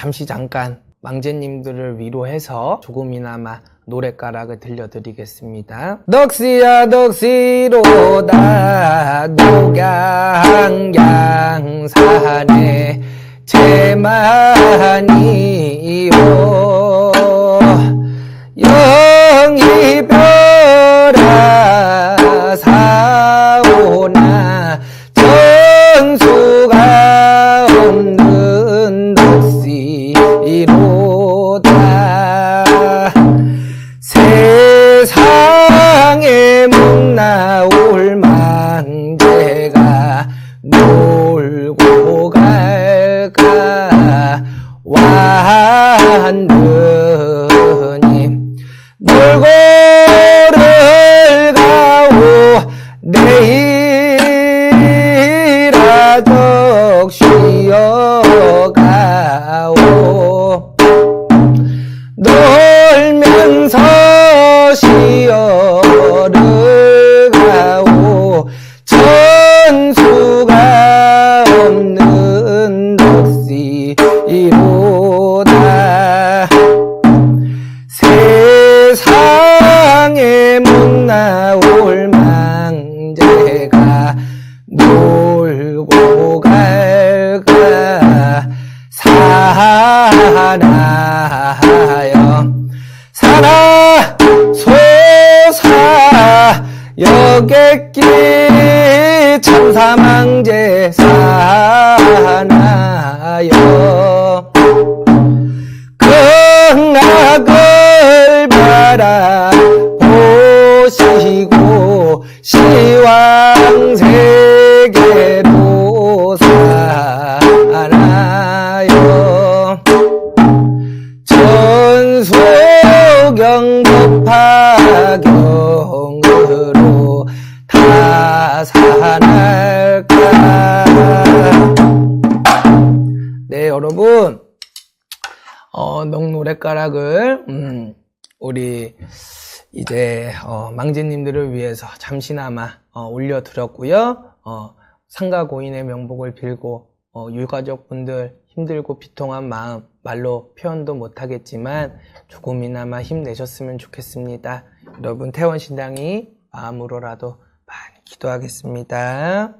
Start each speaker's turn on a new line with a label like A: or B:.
A: 잠시 잠깐 망제님들을 위로해서 조금이나마 노랫가락을 들려드리겠습니다. 덕시야 덕시로다 녹양양산에 제만이요 영이 별아 사오나 전수가 세상에 못 나올 망제가 놀고 갈까? 완전히 놀고를 가오. 내일아 쉬어가오. 놀면서 여객기 천사망제 사나요. 극락을 바라보시고 시왕세계로 살아요. 전소경 다 살아날까 네 여러분 어, 넉노랫가락을 음, 우리 이제 어, 망제님들을 위해서 잠시나마 어, 올려드렸고요. 어, 상가 고인의 명복을 빌고 어, 유가족분들 힘들고 비통한 마음 말로 표현도 못하겠지만 조금이나마 힘내셨으면 좋겠습니다. 여러분 태원신당이 마음으로라도 기도하겠습니다.